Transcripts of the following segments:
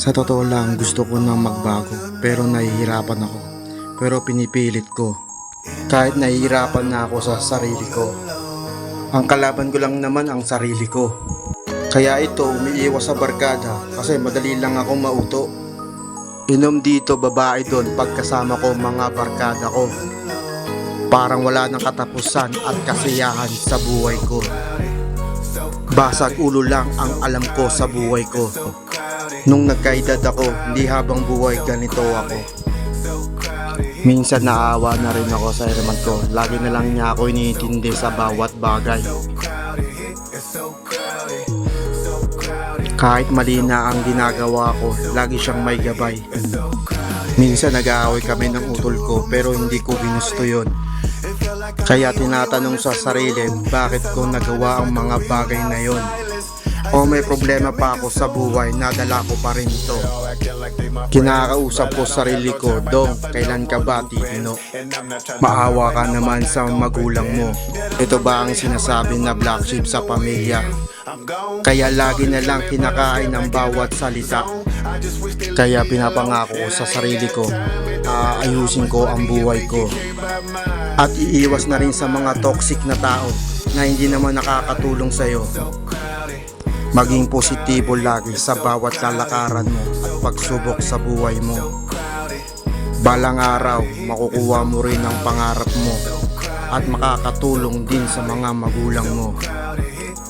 Sa totoo lang, gusto ko nang magbago, pero nahihirapan ako. Pero pinipilit ko. Kahit nahihirapan na ako sa sarili ko. Ang kalaban ko lang naman ang sarili ko. Kaya ito, umiiwas sa barkada kasi madali lang ako mauto. Inom dito babae doon pagkasama ko mga barkada ko. Parang wala nang katapusan at kasiyahan sa buhay ko. Basag ulo lang ang alam ko sa buhay ko. Nung nagkaedad ako, hindi habang buhay ganito ako. Minsan naawa na rin ako sa iraman ko. Lagi na lang niya ako iniintindi sa bawat bagay. Kahit mali na ang ginagawa ko, lagi siyang may gabay. Minsan nag-aaway kami ng utol ko pero hindi ko ginusto yon. Kaya tinatanong sa sarili, bakit ko nagawa ang mga bagay na yon? O may problema pa ako sa buhay, nadala ko pa rin ito. Kinakausap ko sarili ko, Dong, kailan ka ba titino? Maawa ka naman sa magulang mo. Ito ba ang sinasabi na black sheep sa pamilya? Kaya lagi na lang kinakain ang bawat salita. Kaya pinapangako ko sa sarili ko, aayusin ko ang buhay ko. At iiwas na rin sa mga toxic na tao na hindi naman nakakatulong sa'yo. Maging positibo lagi sa bawat lalakaran mo at pagsubok sa buhay mo. Balang araw, makukuha mo rin ang pangarap mo at makakatulong din sa mga magulang mo.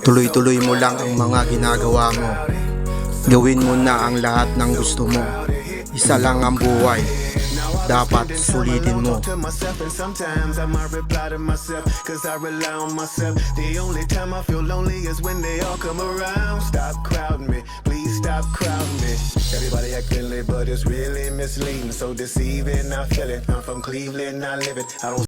Tuloy-tuloy mo lang ang mga ginagawa mo. Gawin mo na ang lahat ng gusto mo. Isa lang ang buhay. Sulitin mo. to myself and sometimes I might reply to myself Cause I rely on myself. The only time I feel lonely is when they all come around. Stop crowding me, please stop crowding me. Everybody acting lit but it's really misleading. So deceiving, I feel it. I'm from Cleveland, I live it. I don't